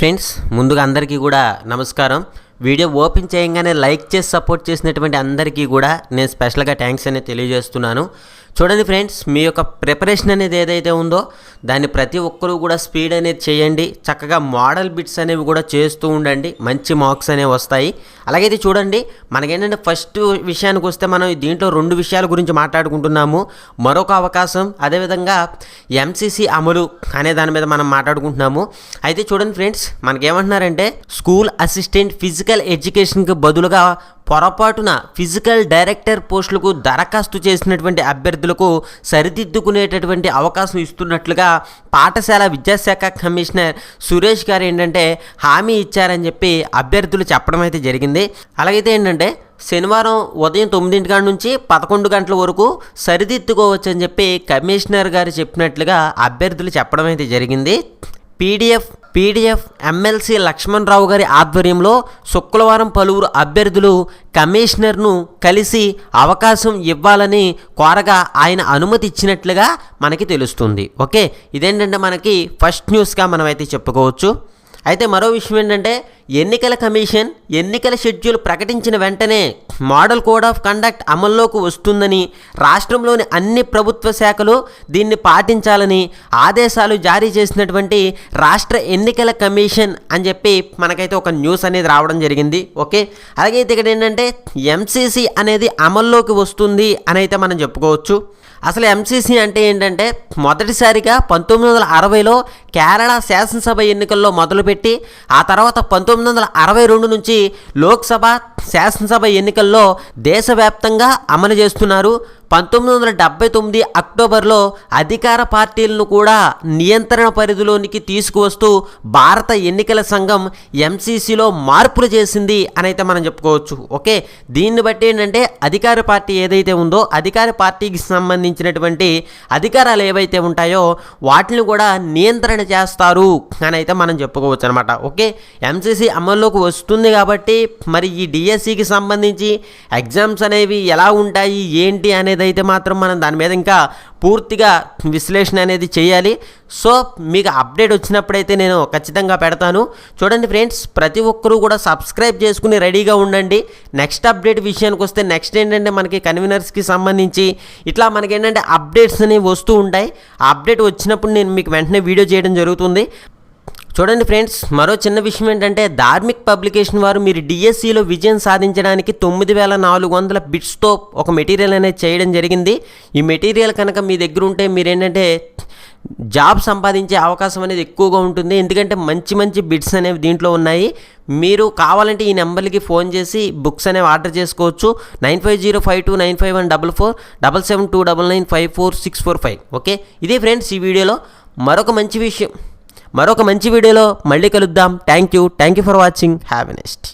Friends ముందుగా అందరికీ కూడా నమస్కారం. వీడియో ఓపెన్ చేయగానే లైక్ చేసి సపోర్ట్ చేసినటువంటి అందరికీ కూడా నేను స్పెషల్గా థ్యాంక్స్ అనేది తెలియజేస్తున్నాను. చూడండి ఫ్రెండ్స్ మీ యొక్క ప్రిపరేషన్ అనేది ఏదైతే ఉందో దాన్ని ప్రతి ఒక్కరూ కూడా స్పీడ్ అనేది చేయండి. చక్కగా మోడల్ బిట్స్ అనేవి కూడా చేస్తూ ఉండండి. మంచి మార్క్స్ అనేవి వస్తాయి. అలాగైతే చూడండి మనకేంటంటే ఫస్ట్ విషయానికి వస్తే మనం దీంట్లో రెండు విషయాల గురించి మాట్లాడుకుంటున్నాము. మరొక అవకాశం అదేవిధంగా ఎంసీసీ అమలు అనే దాని మీద మనం మాట్లాడుకుంటున్నాము. అయితే చూడండి ఫ్రెండ్స్ మనకేమంటున్నారంటే స్కూల్ అసిస్టెంట్ ఫిజికల్ ఎడ్యుకేషన్కి బదులుగా పొరపాటున ఫిజికల్ డైరెక్టర్ పోస్టులకు దరఖాస్తు చేసినటువంటి అభ్యర్థులకు సరిదిద్దుకునేటటువంటి అవకాశం ఇస్తున్నట్లుగా పాఠశాల విద్యాశాఖ కమిషనర్ సురేష్ గారు ఏంటంటే హామీ ఇచ్చారని చెప్పి అభ్యర్థులు చెప్పడం అయితే జరిగింది. అలాగైతే ఏంటంటే శనివారం ఉదయం తొమ్మిదింటి గంట నుంచి పదకొండు గంటల వరకు సరిదిద్దుకోవచ్చు అని చెప్పి కమిషనర్ గారు చెప్పినట్లుగా అభ్యర్థులు చెప్పడం అయితే జరిగింది. పీడిఎఫ్ పీడిఎఫ్ ఎమ్మెల్సీ లక్ష్మణరావు గారి ఆధ్వర్యంలో శుక్రవారం పలువురు అభ్యర్థులు కమిషనర్ను కలిసి అవకాశం ఇవ్వాలని కోరగా ఆయన అనుమతి ఇచ్చినట్లుగా మనకి తెలుస్తుంది. ఓకే ఇదేంటంటే మనకి ఫస్ట్ న్యూస్గా మనమైతే చెప్పుకోవచ్చు. అయితే మరో విషయం ఏంటంటే ఎన్నికల కమిషన్ ఎన్నికల షెడ్యూల్ ప్రకటించిన వెంటనే మోడల్ కోడ్ ఆఫ్ కండక్ట్ అమల్లోకి వస్తుందని రాష్ట్రంలోని అన్ని ప్రభుత్వ శాఖలు దీన్ని పాటించాలని ఆదేశాలు జారీ చేసినటువంటి రాష్ట్ర ఎన్నికల కమిషన్ అని చెప్పి మనకైతే ఒక న్యూస్ అనేది రావడం జరిగింది. ఓకే? అలాగే ఇక్కడ ఏంటంటే ఎంసీసీ అనేది అమల్లోకి వస్తుంది అని అయితే మనం చెప్పుకోవచ్చు. అసలు ఎంసీసీ అంటే ఏంటంటే మొదటిసారిగా పంతొమ్మిది వందల అరవైలో కేరళ శాసనసభ ఎన్నికల్లో మొదలుపెట్టి ఆ తర్వాత పంతొమ్మిది వందల అరవై రెండు నుంచి లోక్సభ శాసనసభ ఎన్నికల్లో దేశవ్యాప్తంగా అమలు చేస్తున్నారు. పంతొమ్మిది వందల డెబ్బై తొమ్మిది అక్టోబర్లో అధికార పార్టీలను కూడా నియంత్రణ పరిధిలోనికి తీసుకువస్తూ భారత ఎన్నికల సంఘం ఎంసీసీలో మార్పులు చేసింది అని అయితే మనం చెప్పుకోవచ్చు. ఓకే? దీన్ని బట్టి ఏంటంటే అధికార పార్టీ ఏదైతే ఉందో అధికార పార్టీకి సంబంధించినటువంటి అధికారాలు ఏవైతే ఉంటాయో వాటిని కూడా నియంత్రణ చేస్తారు అని అయితే మనం చెప్పుకోవచ్చు అనమాట ఓకే? ఎంసీసీ అమల్లోకి వస్తుంది కాబట్టి మరి ఈ డిఎస్సికి సంబంధించి ఎగ్జామ్స్ అనేవి ఎలా ఉంటాయి ఏంటి అనేది అయితే మాత్రం మనం దాని మీద ఇంకా పూర్తిగా విశ్లేషణ అనేది చేయాలి. సో మీకు అప్డేట్ వచ్చినప్పుడైతే నేను ఖచ్చితంగా పెడతాను. చూడండి ఫ్రెండ్స్ ప్రతి ఒక్కరూ కూడా సబ్స్క్రైబ్ చేసుకుని రెడీగా ఉండండి. నెక్స్ట్ అప్డేట్ విషయానికి వస్తే నెక్స్ట్ ఏంటంటే మనకి కన్వీనర్స్కి సంబంధించి ఇట్లా మనకి ఏంటంటే అప్డేట్స్ అనేవి వస్తూ ఉంటాయి. ఆ అప్డేట్ వచ్చినప్పుడు నేను మీకు వెంటనే వీడియో చేయడం జరుగుతుంది. చూడండి ఫ్రెండ్స్ మరో చిన్న విషయం ఏంటంటే ధార్మిక్ పబ్లికేషన్ వారు మీరు డిఎస్సిలో విజయం సాధించడానికి తొమ్మిది వేల నాలుగు వందల బిట్స్తో ఒక మెటీరియల్ అనేది చేయడం జరిగింది. ఈ మెటీరియల్ కనుక మీ దగ్గర ఉంటే మీరేంటంటే జాబ్ సంపాదించే అవకాశం అనేది ఎక్కువగా ఉంటుంది. ఎందుకంటే మంచి మంచి బిట్స్ అనేవి దీంట్లో ఉన్నాయి. మీరు కావాలంటే ఈ నెంబర్కి ఫోన్ చేసి బుక్స్ అనేవి ఆర్డర్ చేసుకోవచ్చు. Nine five zero five two nine five one double four double seven two double nine five four six four five. Okay? ఇదే ఫ్రెండ్స్ ఈ వీడియోలో. మరొక మంచి విషయం. మరొక మంచి వీడియోలో మళ్ళీ కలుద్దాం. Thank you thank you for watching have a nest